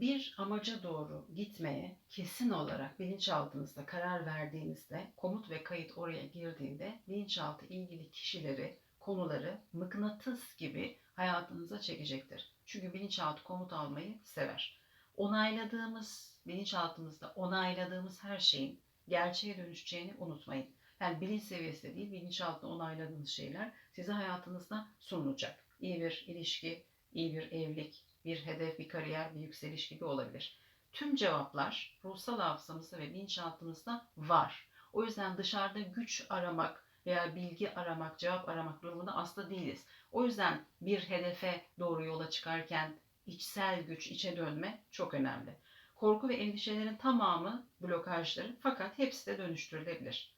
bir amaca doğru gitmeye kesin olarak bilinçaltınızda karar verdiğinizde, komut ve kayıt oraya girdiğinde bilinçaltı ilgili kişileri, konuları mıknatıs gibi hayatınıza çekecektir. Çünkü bilinçaltı komut almayı sever. Onayladığımız, bilinçaltımızda onayladığımız her şeyin gerçeğe dönüşeceğini unutmayın. Yani bilinç seviyesi değil, bilinçaltında onayladığınız şeyler size hayatınızda sunulacak. İyi bir ilişki, iyi bir evlilik, bir hedef, bir kariyer, bir yükseliş gibi olabilir. Tüm cevaplar ruhsal hafızamızda ve bilinçaltımızda var. O yüzden dışarıda güç aramak veya bilgi aramak, cevap aramak durumunda asla değiliz. O yüzden bir hedefe doğru yola çıkarken içsel güç, içe dönme çok önemli. Korku ve endişelerin tamamı blokajları fakat hepsi de dönüştürülebilir.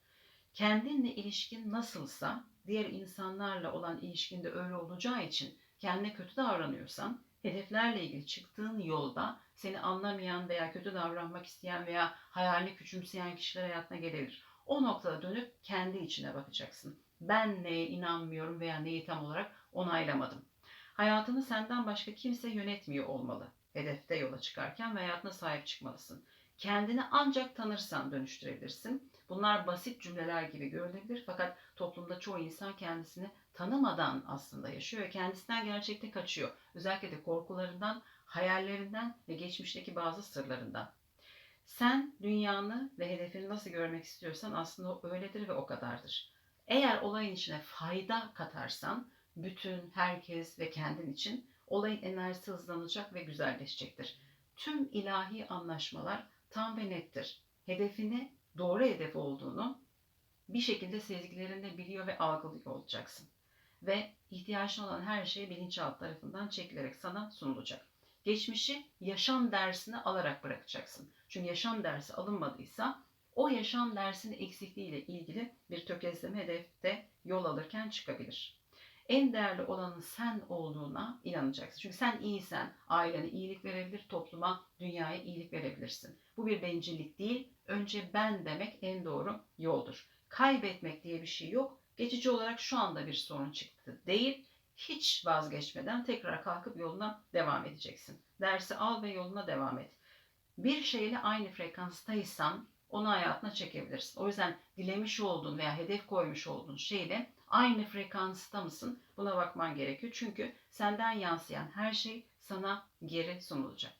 Kendinle ilişkin nasılsa diğer insanlarla olan ilişkinde öyle olacağı için kendine kötü davranıyorsan hedeflerle ilgili çıktığın yolda seni anlamayan veya kötü davranmak isteyen veya hayalini küçümseyen kişiler hayatına gelebilir. O noktada dönüp kendi içine bakacaksın. Ben neye inanmıyorum veya neyi tam olarak onaylamadım. Hayatını senden başka kimse yönetmiyor olmalı. Hedefte yola çıkarken ve hayatına sahip çıkmalısın. Kendini ancak tanırsan dönüştürebilirsin. Bunlar basit cümleler gibi görünebilir fakat toplumda çoğu insan kendisini tanımadan aslında yaşıyor ve kendisinden gerçekte kaçıyor. Özellikle de korkularından, hayallerinden ve geçmişteki bazı sırlarından. Sen dünyanı ve hedefini nasıl görmek istiyorsan aslında o öyledir ve o kadardır. Eğer olayın içine fayda katarsan bütün, herkes ve kendin için olayın enerjisi hızlanacak ve güzelleşecektir. Tüm ilahi anlaşmalar tam ve nettir. Hedefini doğru hedef olduğunu bir şekilde sezgilerinde biliyor ve algılıyor olacaksın. Ve ihtiyacın olan her şey bilinçaltı tarafından çekilerek sana sunulacak. Geçmişi yaşam dersini alarak bırakacaksın. Çünkü yaşam dersi alınmadıysa o yaşam dersinin eksikliğiyle ilgili bir tökezleme hedefte yol alırken çıkabilir. En değerli olanın sen olduğuna inanacaksın. Çünkü sen iyisen ailene iyilik verebilir, topluma, dünyaya iyilik verebilirsin. Bu bir bencillik değil, önce ben demek en doğru yoldur. Kaybetmek diye bir şey yok. Geçici olarak şu anda bir sorun çıktı değil, hiç vazgeçmeden tekrar kalkıp yoluna devam edeceksin. Dersi al ve yoluna devam et. Bir şeyle aynı frekanstaysan onu hayatına çekebilirsin. O yüzden dilemiş olduğun veya hedef koymuş olduğun şeyle aynı frekansta mısın? Buna bakman gerekiyor. Çünkü senden yansıyan her şey sana geri sunulacak.